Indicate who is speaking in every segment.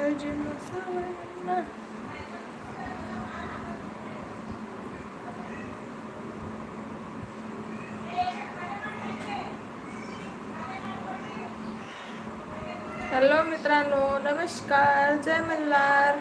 Speaker 1: सजन सावरना hello मित्रांनो नमस्कार. जय Malhar.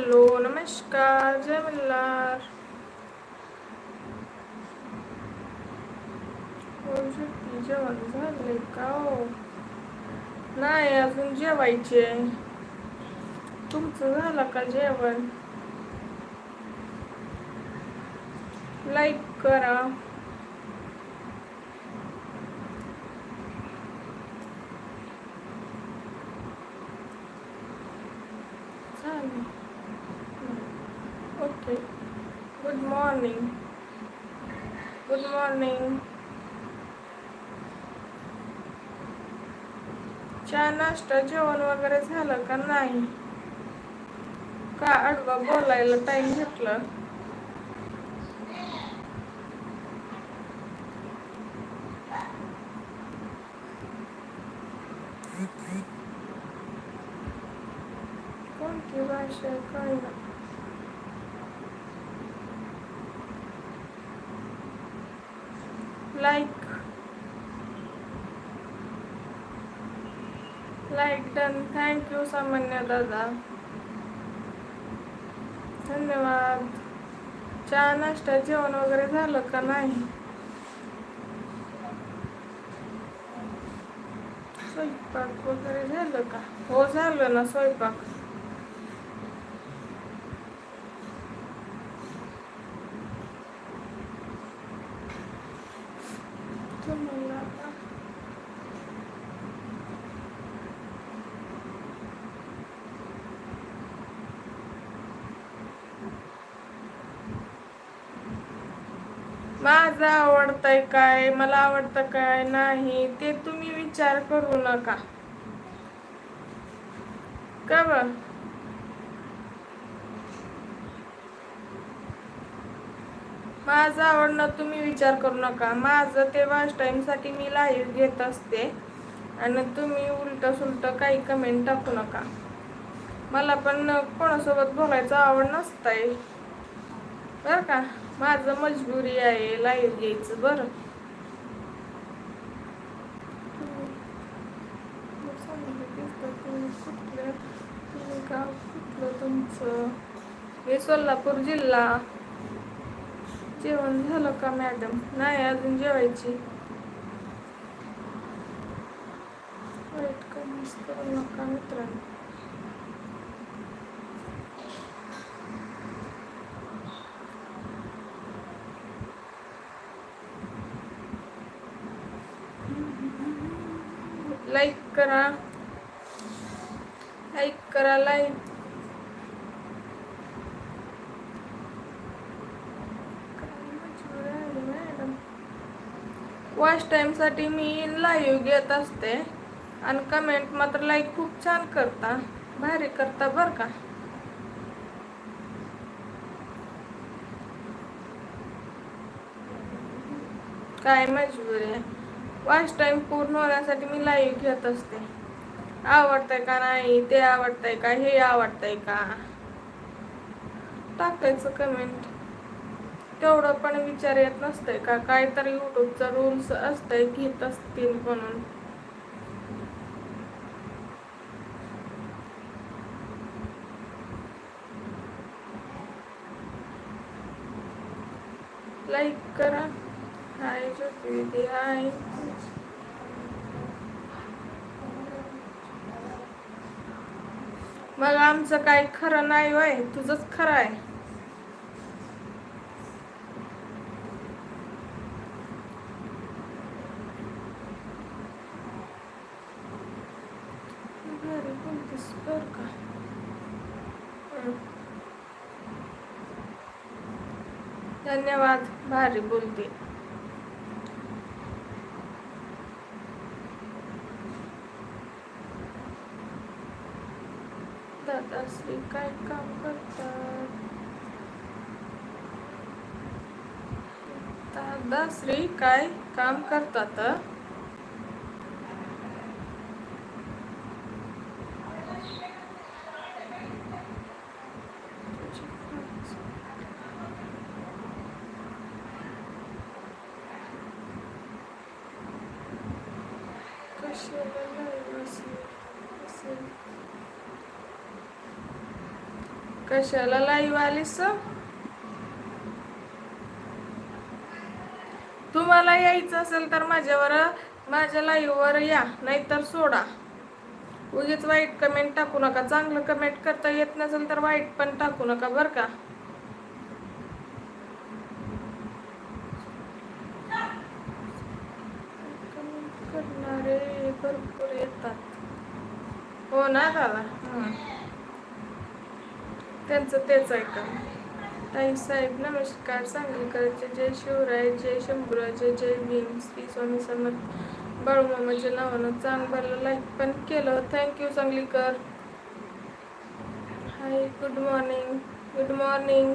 Speaker 1: Hello नमस्कार जय मल्हार होऊ शकते जेवण झाले का हो नाही अजून जेवायचे तुमचं झालं का जेवण लाईक करा चालेल okay good morning good morning चहा नाश्ता जेवण वगैरे झालं का नाही? का आडवा बोलायला टाइम घेतला कोणती भाषा आहे काय ना लाईक लाईक डन थँक्यू सामान्य दादा धन्यवाद. चहा नाश्ता जेवण वगैरे झालं का नाही? स्वयंपाक वगैरे झालं का? हो झालं ना स्वयंपाक तुम्हाला माझं आवडतंय काय मला आवडतं काय नाही ते तुम्ही विचार करू नका. का ब माझं आवडणं तुम्ही विचार करू नका. माझं ते वाच टाईमसाठी मी लाईव्ह घेत असते. आणि तुम्ही उलट सुलट काही कमेंट टाकू नका. मला पण कोणासोबत बोलायचं आवड नसतंय. बरं का? माझं मजबुरी आहे लाईव्ह घ्यायचं बरं. तुम्ही गाव कुठलं तुमचं? मी सोलापूर जिल्हा. जेवण झालं का मॅडम? नाही अजून जेवायची. वाईट कमेंट्स करू नका मित्रांनो लाईक करा लाईक करा लाईक तुमच्यासाठी मी लाईव्ह घेत असते. आणि कमेंट मात्र लाईक खूप छान करता. भारी करता बरं का? काय मजबुरी आहे. वॉच टाईम पूर्ण होण्यासाठी मी लाईव्ह घेत असते. आवडतंय का नाही? ते आवडतंय का? हे आवडतंय का? टाकायचं कमेंट तेवढं पण विचार येत नसतंय. का काहीतरी युट्यूबचा रूल्स असतंय घेत असतील म्हणून. लाईक करा. हाय ज्योती हाय. मग आमचं काय खरं नाही वय तुझंच खरं आहे. घरी बोलतेस बर का धन्यवाद भारी बोलते. दादाश्री काय काम करतात? दादाश्री काय काम करतात कशाला live असेल? असेल? कशाला लाईव्ह आलीस? तुम्हाला यायचं असेल तर माझ्यावर माझ्या लाईव्हवर या नाहीतर सोडा. उगीच वाईट कमेंट टाकू नका. चांगलं कमेंट करता येत नसेल तर वाईट पण टाकू नका बरं का. करणारे भरपूर येतात. हो ना दादा? त्यांचं तेच ऐका. ताई साहेब नमस्कार. सांगलीकरचे जय शिवराय जय शंभूराय जय जय भीम. श्री स्वामी समर्थ. बाळूमामाच्या नावानं चांगलं लाईक पण केलं. Thank you Sanglikar. Hi good morning good morning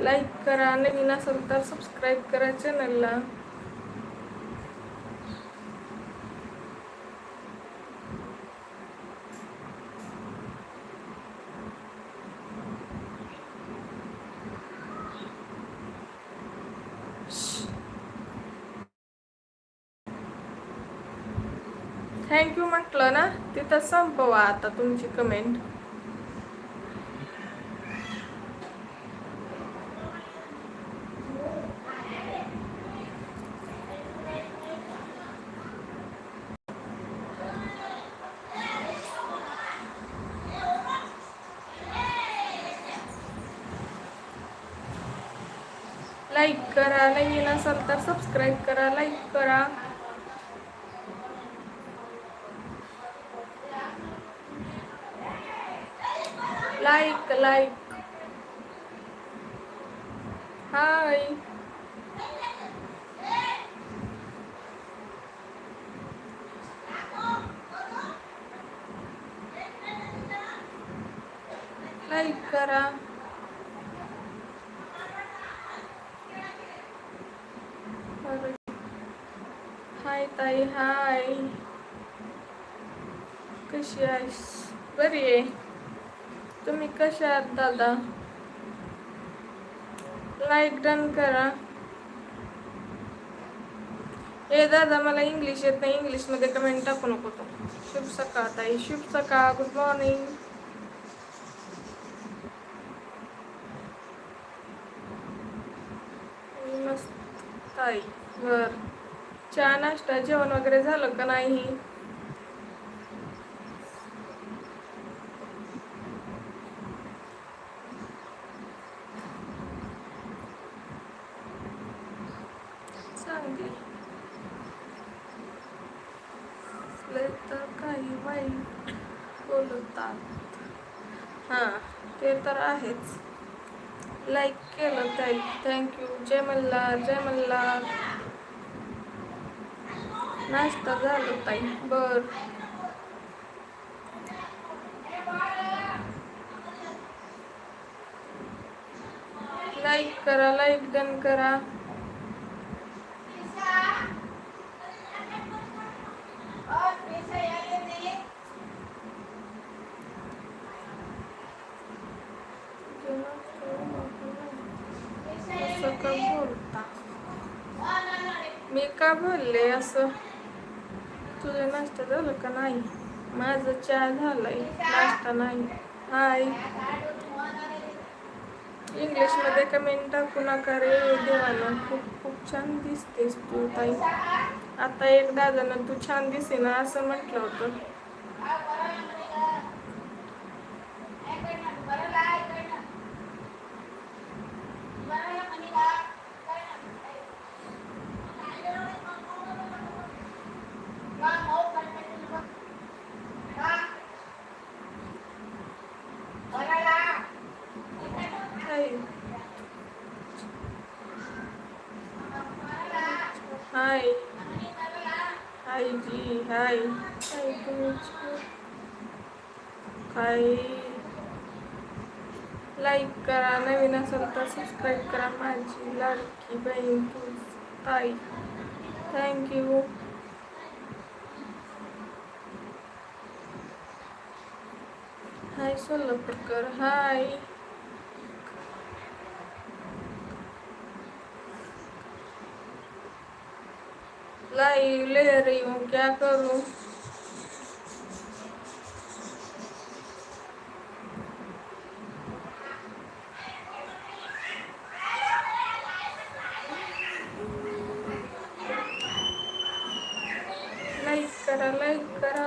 Speaker 1: like करा. नवीन असेल तर सबस्क्राईब करा चॅनलला थँक्यू म्हटलं ना तिथं संपवा आता तुमची कमेंट लाईक करा नाही असाल तर सबस्क्राईब करा लाईक करा. लाईक लाईक हाय लाईक करा हाय ताई हाय कशी आहेस बरी आहे तुम्ही कशा आहात दादा? लाईक डन करा. हे दादा मला इंग्लिश येत नाही. इंग्लिशमध्ये कमेंट टाकू नको तो. शुभ सकाळ ताई. शुभ सकाळ. गुड मॉर्निंग मस्त ताई बर. चहा नाश्ता जेवण वगैरे झालं का नाही चांगली असले तर काही वाईट बोलतात हां ते तर आहेच. लाईक केलं ताई. थँक्यू जय मल्हार जय मल्हार नाश्ता झालं ताई. बर. लाईक करा लाईक डन करा असं का बोलता मी का बोलले असं. तुझं नाश्ता झालं का नाही? माझं चहा झालाय. नाश्ता नाही. हाय. इंग्लिशमध्ये कमेंट टाकू नका रे देवानं. खूप खूप छान दिसतेस तू ताई. आता एक जण तू छान दिसे ना असं म्हटलं होतं हाय हाय हाय जी हाय हाय तुम्ही काही लाईक करा नवीन असेल तर सबस्क्राईब करा माझी लाडकी बहीण तू ताई थँक्यू हाय सोलापूरकर. हाय लाईव्ह ले रही क्या करू लाईक करा लाईक करा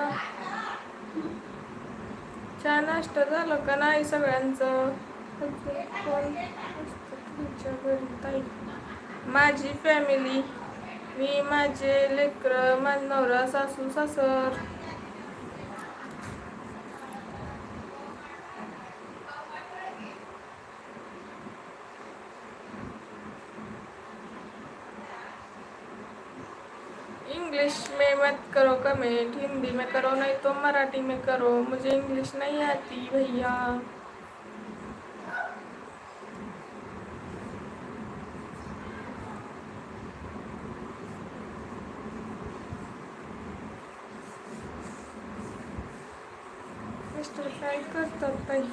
Speaker 1: चहा नाश्ता झालं का नाही सगळ्यांचं? माझी फॅमिली मी माझे लेकरं माझा नवरा सासू सासर इंग्लिश में मत करो कमेंट हिंदी में करो नहीं तो मराठी में करो। मुझे इंग्लिश नहीं आती भैया। मिस्टर काय करतात ताई?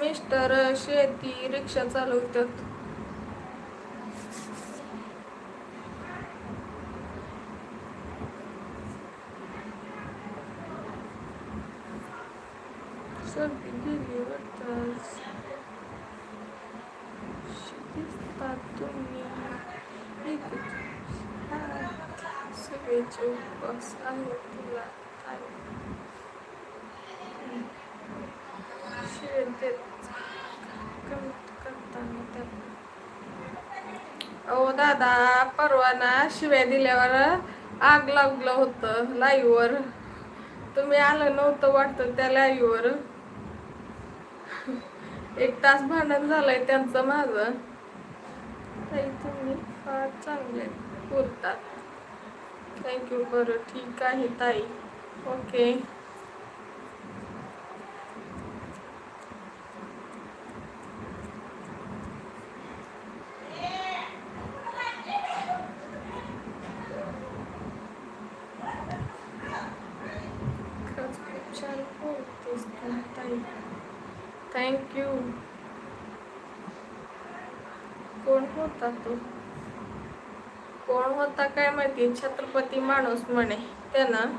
Speaker 1: मिस्टर शेती रिक्षा चालवतात. सगळी गेली वाटतं दिसतात तुम्ही एकच आहात. सगळेचे उपवास आहे तुला करताना अहो दादा परवा ना शिव्या दिल्यावर आग लागलं होतं लाईव्हवर तुम्ही आलं नव्हतं वाटतं त्या लाईव्हवर एक तास भांडण झालंय त्यांचं माझं. ताई तुम्ही फार चांगले बोलतात. थँक्यू बरं ठीक आहे ताई. ओके खरंच खूप छान ताई. थँक्यू कोण होता तो? कोण होता काय माहिती? छत्रपती माणूस म्हणे. त्यानं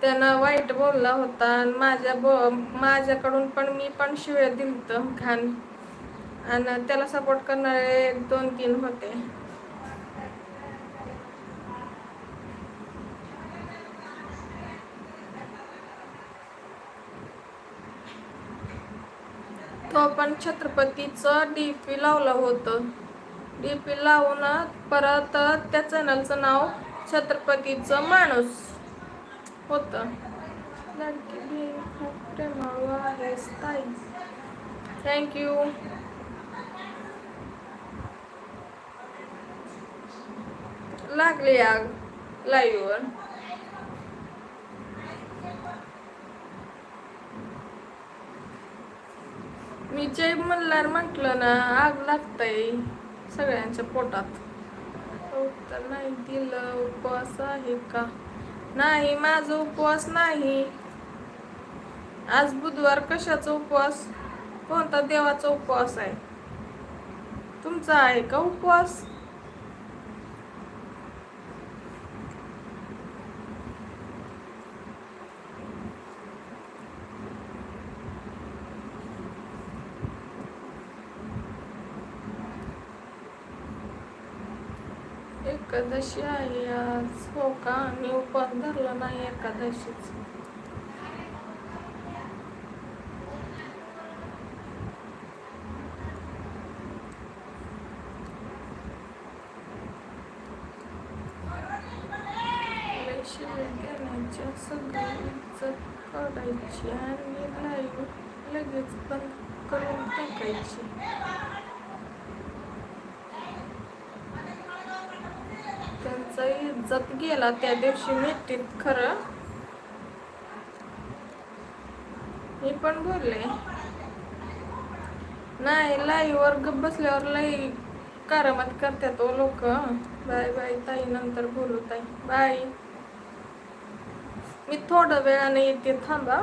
Speaker 1: त्यानं वाईट बोलला होता आणि माझ्या बो माझ्याकडून पण मी पण शिव्या दिलत घाण. आणि त्याला सपोर्ट करणारे दोन तीन होते. तो पण छत्रपतीचं डीपी लावलं होतं. डीपी लावून परत त्या चॅनलचं नाव छत्रपतीचं माणूस होतं. प्रेमाळू आहेस ताई. थँक्यू लागली आग लाईव्हवर मी जय मल्हार म्हटलं ना आग लागतंय सगळ्यांच्या पोटात. उत्तर नाही दिलं उपवास आहे का? नाही माझा उपवास नाही. आज बुधवार कशाचा उपवास? कोणता देवाचा उपवास आहे? तुमचा आहे का उपवास? एकादशी आहे आज हो का मी उपवास धरला नाही एकादशीच पैसे घेण्याच्या सगळी इज्जत काढायची आणि लाईव्ह लगेच बंद करून टाकायची वाजत गेला त्या दिवशी मिठीत खरं मी पण बोलले नाही लाईव्ह गप बसल्यावर लई करामत करतात ओ लोक. बाय बाय ताई नंतर बोलू ताई. बाय. मी थोड्या वेळाने येते थांबा.